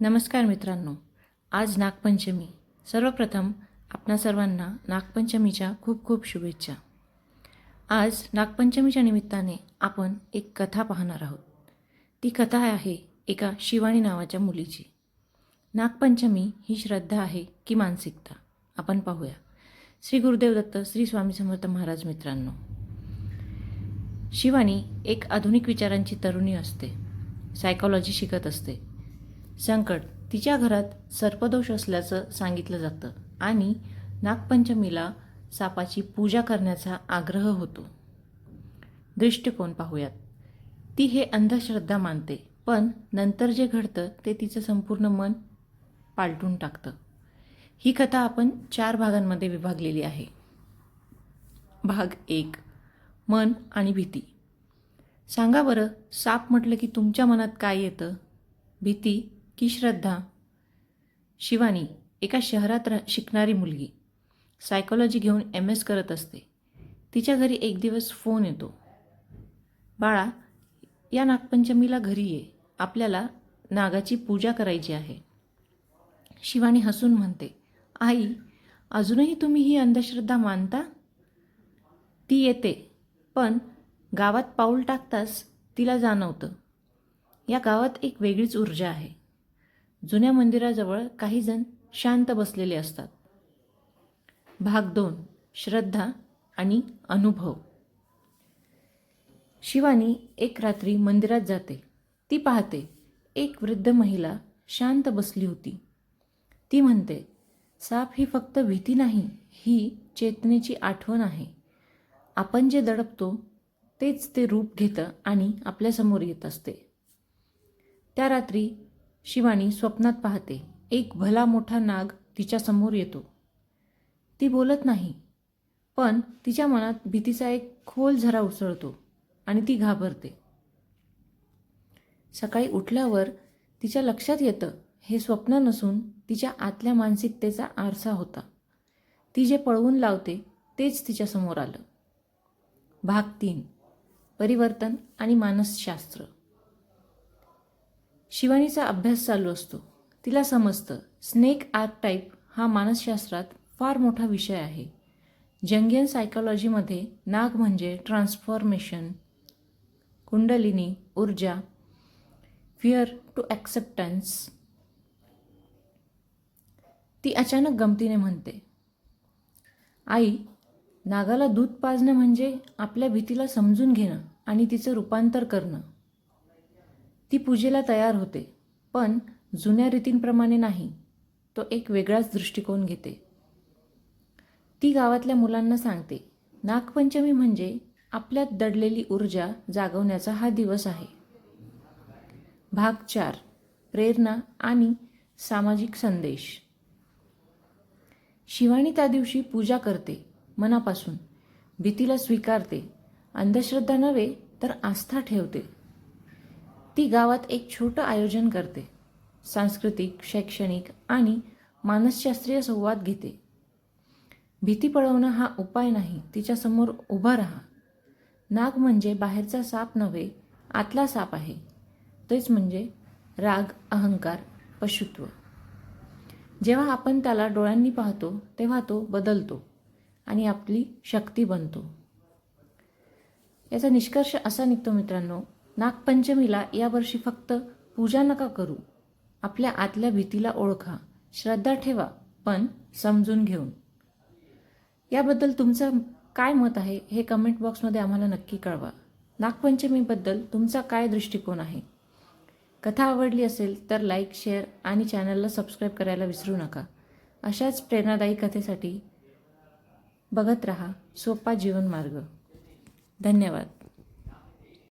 नमस्कार मित्रांनो आज नागपंचमी. सर्वप्रथम आपणा सर्वांना नागपंचमीच्या खूप खूप शुभेच्छा. आज नागपंचमीच्या निमित्ताने आपण एक कथा पाहणार आहोत. ती कथा आहे एका शिवानी नावाच्या मुलीची. नागपंचमी ही श्रद्धा आहे की मानसिकता? आपण पाहूया. श्री गुरुदेव दत्त श्री स्वामी समर्थ महाराज मित्रांनो. शिवानी एक आधुनिक विचारांची तरुणी असते. सायकॉलॉजी शिकत असते. संकट तिच्या घरात सर्पदोष असल्याचं सांगितलं जातं आणि नागपंचमीला सापाची पूजा करण्याचा आग्रह होतो. दृष्टिकोन पाहूयात. ती हे अंधश्रद्धा मानते पण नंतर जे घडतं ते तिचं संपूर्ण मन पालटून टाकतं. ही कथा आपण चार भागांमध्ये विभागलेली आहे. भाग एक मन आणि भीती. सांगा बरं साप म्हटलं की तुमच्या मनात काय येतं? भीती की श्रद्धा? शिवानी एका शहरात रा शिकणारी मुलगी. सायकोलॉजी घेऊन एम एस करत असते. तिच्या घरी एक दिवस फोन येतो. बाळा या नागपंचमीला घरी ये. आपल्याला नागाची पूजा करायची आहे. शिवानी हसून म्हणते आई अजूनही तुम्ही ही अंधश्रद्धा मानता? ती येते पण गावात पाऊल टाकताच तिला जाणवतं. या गावात एक वेगळीच ऊर्जा आहे. जुन्या मंदिराजवळ काही जण शांत बसलेले असतात. भाग दोन श्रद्धा आणि अनुभव. शिवानी एक रात्री मंदिरात जाते. ती पाहते एक वृद्ध महिला शांत बसली होती. ती म्हणते साप ही फक्त भीती नाही ही चेतनेची आठवण आहे. आपण जे दडपतो तेच ते रूप घेतं आणि आपल्यासमोर येत असते. त्या रात्री शिवानी स्वप्नात पाहते. एक भला मोठा नाग तिच्यासमोर येतो. ती बोलत नाही पण तिच्या मनात भीतीचा एक खोल झरा उसळतो आणि ती घाबरते. सकाळी उठल्यावर तिच्या लक्षात येतं हे स्वप्न नसून तिच्या आतल्या मानसिकतेचा आरसा होता. ती जे पळवून लावते तेच तिच्यासमोर आलं. भाग तीन. परिवर्तन आणि मानसशास्त्र. शिवानीचा अभ्यास चालू असतो. तिला समजतं स्नेक टाईप हा मानसशास्त्रात फार मोठा विषय आहे. जंगियन सायकॉलॉजीमध्ये नाग म्हणजे ट्रान्सफॉर्मेशन. कुंडलिनी ऊर्जा फिअर टू ॲक्सेप्टन्स. ती अचानक गमतीने म्हणते आई नागाला दूध पाजणं म्हणजे आपल्या भीतीला समजून घेणं आणि तिचं रूपांतर करणं. ती पूजेला तयार होते पण जुन्या रीतींप्रमाणे नाही तो एक वेगळाच दृष्टिकोन घेते. ती गावातल्या मुलांना सांगते नागपंचमी म्हणजे आपल्यात दडलेली ऊर्जा जागवण्याचा हा दिवस आहे. भाग चार प्रेरणा आणि सामाजिक संदेश. शिवानी त्या दिवशी पूजा करते मनापासून भीतीला स्वीकारते अंधश्रद्धा नव्हे तर आस्था ठेवते. ती गावात एक छोटं आयोजन करते. सांस्कृतिक शैक्षणिक आणि मानसशास्त्रीय संवाद घेते. भीती पळवणं हा उपाय नाही तिच्यासमोर उभा राहा. नाग म्हणजे बाहेरचा साप नव्हे आतला साप आहे. तेच म्हणजे राग अहंकार पशुत्व. जेव्हा आपण त्याला डोळ्यांनी पाहतो तेव्हा तो बदलतो आणि आपली शक्ती बनतो. याचा निष्कर्ष असा निघतो मित्रांनो नागपंचमीला यावर्षी फक्त पूजा नका करू. आपल्या आतल्या भीतीला ओळखा. श्रद्धा ठेवा पण समजून घेऊन. याबद्दल तुमचं काय मत आहे हे कमेंट बॉक्समध्ये आम्हाला नक्की कळवा. नागपंचमीबद्दल तुमचा काय दृष्टिकोन आहे? कथा आवडली असेल तर लाईक शेअर आणि चॅनलला सबस्क्राईब करायला विसरू नका. अशाच प्रेरणादायी कथेसाठी बघत रहा सोपा जीवन मार्ग धन्यवाद.